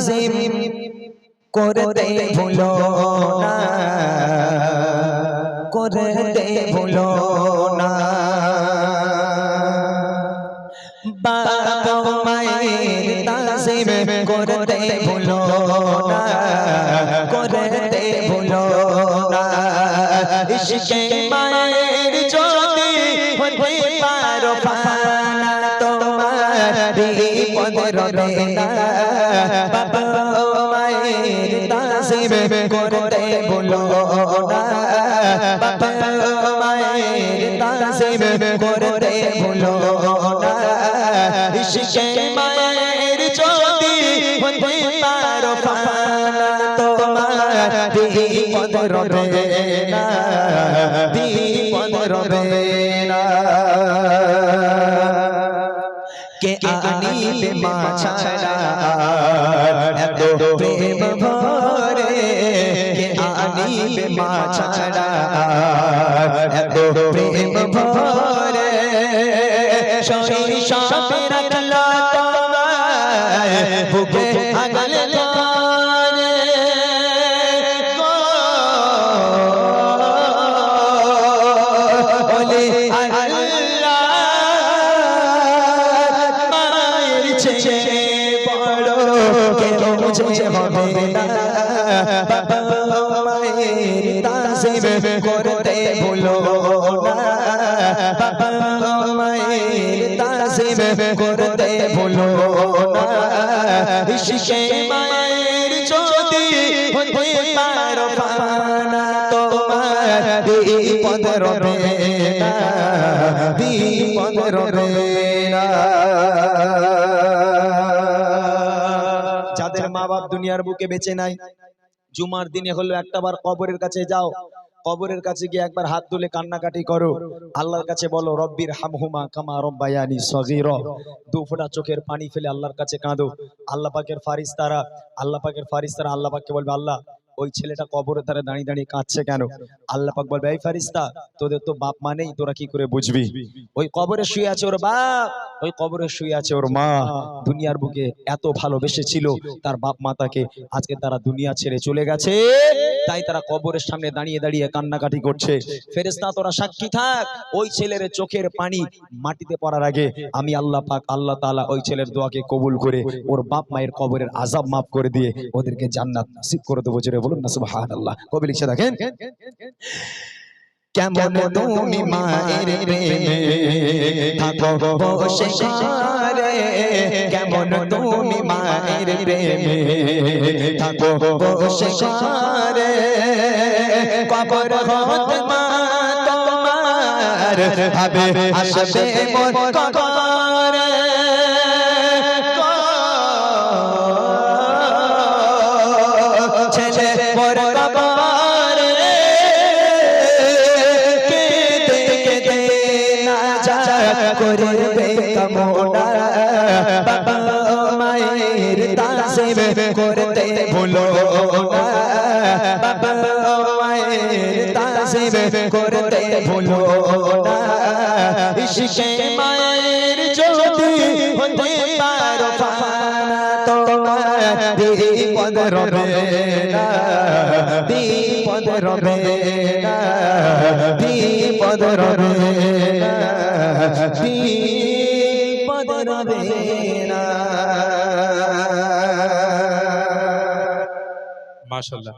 তাজিম করতে ভুলো না। করতে ভুলো না। বাবা মায়ের তাজিম করতে ভুলো না। করতে ভুলো না। ইশকে মায়ের না। বাবা মায়ের তাজিম করতে ভুলো না। বাবা মায়ের তাজিম করতে ভুলো না। ইশকে মায়ের যদি হতে পারো পানা তোমার। বিপদ রবে না। বিপদ রবে না কে আনিবে মা ছাড়া এত প্রেম ভরে কে ছাড়া এত প্রেম ভরে শৈশবে রাখলা তোমায় বুকে আগল কেউ মুঝে হবে না। বাবা মায়ের তাজিম করতে ভুলো না। বাবা মায়ের তাজিম করতে ভুলো না। ইশকে মায়ের যদি হতে পারো পানা তোমার বিপদ রবে না। বিপদ রবে না। মা বাপ দুনিয়ার বুকে বেঁচে নাই। জুমার দিনে হলো একটাবার কবরের কাছে যাও। কবরের কাছে গিয়ে একবার হাত তুলে কান্নাকাটি করো। আল্লাহর কাছে বলো, রব্বির হামহুমা কামা রব্বায়ানি সগির। দু ফোঁটা চোখের পানি ফেলে আল্লাহর কাছে কাঁদো। আল্লাহ পাকের ফারিস্তারা, আল্লাহ পাকের ফারিস্তারা আল্লাহ পাককে বলবে, আল্লাহ ওই ছেলেটা কবরের ধারে দাঁড়িয়ে দাঁড়িয়ে কাঁদছে কেন? আল্লাহ পাক বলবে, এই ফারিস্তা তোদের তো বাপ মা নেই, তোরা কি করে বুঝবি? ওই কবরে শুয়ে আছে ওর বাপ, ওই কবরে শুয়ে আছে ওর মা। দুনিয়ার বুকে এত ভালোবেসেছিল, তার বাপ মা তাকে আজকে তারা দুনিয়া ছেড়ে চলে গেছে। তাই তারা কবরের সামনে দাঁড়িয়ে দাঁড়িয়ে কান্নাকাটি করছে। ফেরেস্তা তোরা সাক্ষী থাক। ওই ছেলের চোখের পানি মাটিতে পড়ার আগে আমি আল্লাহ পাক, আল্লাহ তালা ওই ছেলের দোয়াকে কবুল করে ওর বাপ মায়ের কবরের আজাব মাফ করে দিয়ে ওদেরকে জান্নাত নাসিব করে দেবো। জোরে বলুন না, সুবহানাল্লাহ। কবি লিখে দেখেন কেমন তুমি মায়ের প্রেমে থাকো বসে ঘরে? কেমন তুমি মায়ের প্রেমে থাকো বসে ঘরে? কবর হতে মা তোমার ভাবে আসবে মোর কবরে। করবে কামনা। বাবা মায়ের তাসিব করতে ভুলো না। বাবা মায়ের তাসিব করতে ভুলো না। ইশকে মায়ের যদি হতে পারো পানা তোমার বিপদ রবে না। বিপদ রবে না। বিপদ রবে মাশাল্লাহ